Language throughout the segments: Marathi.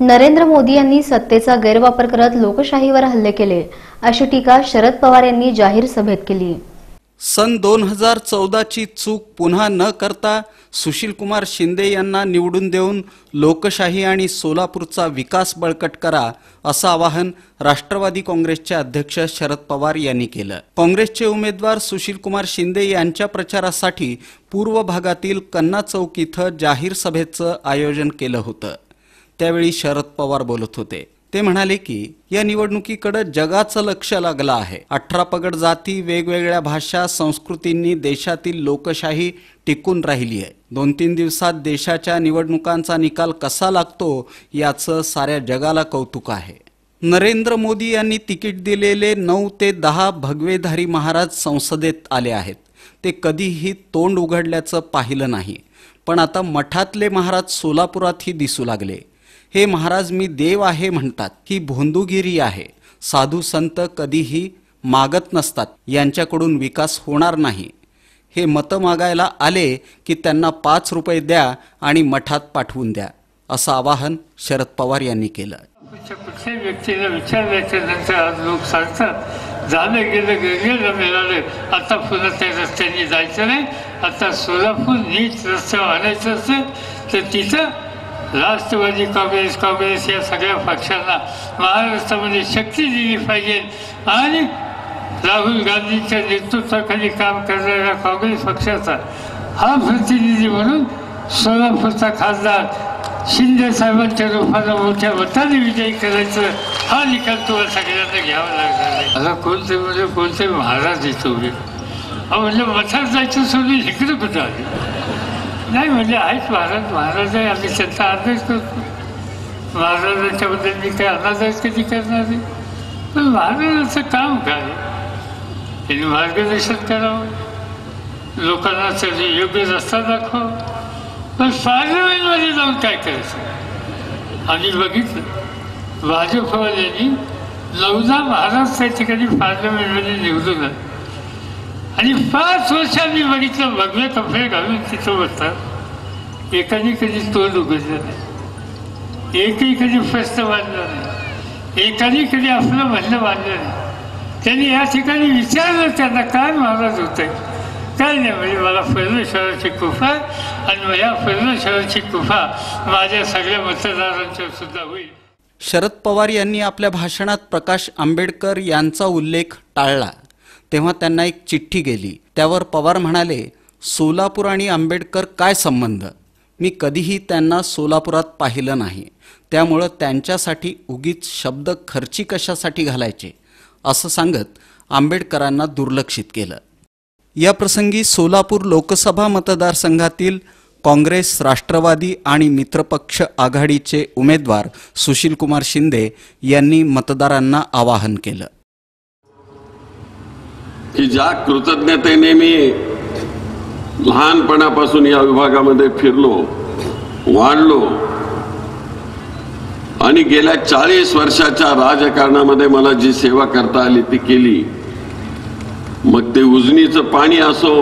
नरेंद्र मोदी यांनी सत्तेचा गैरवापर करत लोकशाहीवर हल्ले केले अशी टीका शरद पवार यांनी जाहीर सभेत केली. सन दोन हजार चौदाची चूक पुन्हा न करता सुशीलकुमार शिंदे यांना निवडून देऊन लोकशाही आणि सोलापूरचा विकास बळकट करा असं आवाहन राष्ट्रवादी काँग्रेसचे अध्यक्ष शरद पवार यांनी केलं. काँग्रेसचे उमेदवार सुशीलकुमार शिंदे यांच्या प्रचारासाठी पूर्व भागातील कन्ना चौक इथं जाहीर सभेचं आयोजन केलं होतं. त्यावेळी शरद पवार बोलत होते. ते म्हणाले की या निवडणुकीकडे जगाचं लक्ष लागलं आहे. अठरा पगड जाती वेगवेगळ्या भाषा संस्कृतींनी देशातील लोकशाही टिकून राहिली आहे. दोन तीन दिवसात देशाच्या निवडणुकांचा निकाल कसा लागतो याचं साऱ्या जगाला कौतुक आहे. नरेंद्र मोदी यांनी तिकीट दिलेले नऊ ते दहा भगवेधारी महाराज संसदेत आले आहेत. ते कधीही तोंड उघडल्याचं पाहिलं नाही. पण आता मठातले महाराज सोलापुरातही दिसू लागले. हे महाराज मी देव आहे म्हणतात. ही भोंदूगिरी आहे. साधू संत कधीही मागत नसतात. यांच्याकडून विकास होणार नाही. हे मतं मागायला आले की त्यांना पाच रुपये द्या आणि मठात पाठवून द्या असं आवाहन शरद पवार यांनी केलं. कुठल्याही व्यक्तीला विचारल्याच्या नंतर आज लोक सांगतात. झालं गेलं गेलं मिळालं. आता पुन्हा त्या रस्त्याने जायचं नाही. आता सोलापूर नीट रस्त्यावर आणायचं असेल तर तिथं राष्ट्रवादी काँग्रेस काँग्रेस या सगळ्या पक्षांना महाराष्ट्रामध्ये शक्ती दिली पाहिजे आणि राहुल गांधींच्या नेतृत्वाखाली काम करणाऱ्या काँग्रेस पक्षाचा हा प्रतिनिधी म्हणून सोलापूरचा खासदार शिंदे साहेबांच्या रूपानं मोठ्या मताने विजयी करायचं हा निकाल तुम्हाला सगळ्यांना घ्यावा लागणार आहे. आता कोणते म्हणजे कोणते महाराज येतो अहो म्हणजे मठात जायचं सोडून इकडे कुठं आले नाही म्हणजे आहेच महाराज. महाराज आहे आम्ही त्यांचा आदर करतो. महाराजांच्याबद्दल मी काही अनादर कधी करणार नाही. पण महाराजांचं काम काय? त्यांनी मार्गदर्शन करावं. लोकांना त्याचे योग्य रस्ता दाखवा पण पार्लमेंटमध्ये जाऊन काय करायचं? आम्ही बघितलं. भाजपवाल्यांनी नवदा महाराज त्या ठिकाणी पार्लमेंटमध्ये निवडून आले. आणि पाच वर्ष आम्ही बघितलं भगवे कपडे घालून तिथं बसतात एकाने कधी तोंड उघडलं नाही. एकही कधी प्रश्न मांडला नाही. एकाने कधी आपलं म्हणणं बांधलं नाही. त्यांनी या ठिकाणी विचारलं त्यांना काय महाराज होत? आहे काय नाही म्हणजे मला परमेश्वराची कृपा आणि या परमेश्वराची कृपा माझ्या सगळ्या मतदारांच्या सुद्धा होईल. शरद पवार यांनी आपल्या भाषणात प्रकाश आंबेडकर यांचा उल्लेख टाळला. तेव्हा त्यांना एक चिठ्ठी गेली. त्यावर पवार म्हणाले सोलापूर आणि आंबेडकर काय संबंध? मी कधीही त्यांना सोलापुरात पाहिलं नाही. त्यामुळं त्यांच्यासाठी उगीच शब्द खर्ची कशासाठी घालायचे? असं सांगत आंबेडकरांना दुर्लक्षित केलं. या प्रसंगी सोलापूर लोकसभा मतदारसंघातील काँग्रेस राष्ट्रवादी आणि मित्रपक्ष आघाडीचे उमेदवार सुशीलकुमार शिंदे यांनी मतदारांना आवाहन केलं. की ज्या कृतज्ञतेने मी लहानपणापासून या विभागामध्ये फिरलो वाढलो आणि गेल्या चाळीस वर्षाच्या राजकारणामध्ये मला जी सेवा करता आली ती केली. मग ते उजनीचं पाणी असो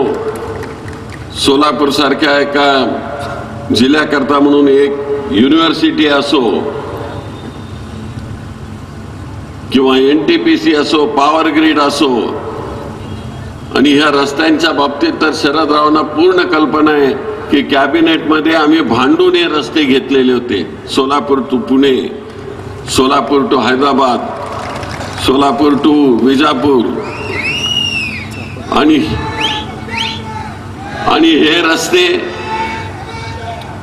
सोलापूर सारख्या एका जिल्ह्याकरता म्हणून एक युनिव्हर्सिटी असो किंवा एन टी पी सी असो पॉवर ग्रीड असो आणि ह्या रस्त्यांच्या बाबतीत तर शरदरावांना पूर्ण कल्पना आहे की कॅबिनेटमध्ये आम्ही भांडून हे रस्ते घेतलेले होते. Solapur to Pune Solapur to Hyderabad Solapur to Vijapur. आणि आणि हे रस्ते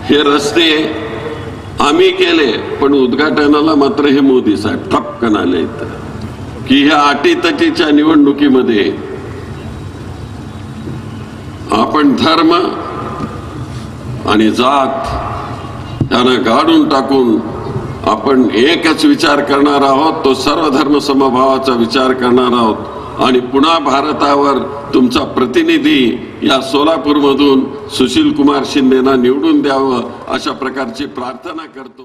हे रस्ते आम्ही केले पण उद्घाटनाला मात्र हे मोदी साहेब ठपकन आले इथं. की ह्या अटीतटीच्या निवडणुकीमध्ये आपण धर्म आणि जात यांना गाडून टाकून आपण एकच विचार करणार आहोत तो सर्व धर्म समभावाचा विचार करणार आहोत. आणि पुन्हा भारतावर तुमचा प्रतिनिधी या सोलापूरमधून सुशील कुमार शिंदेना निवडून द्यावं अशा प्रकारची प्रार्थना करतो.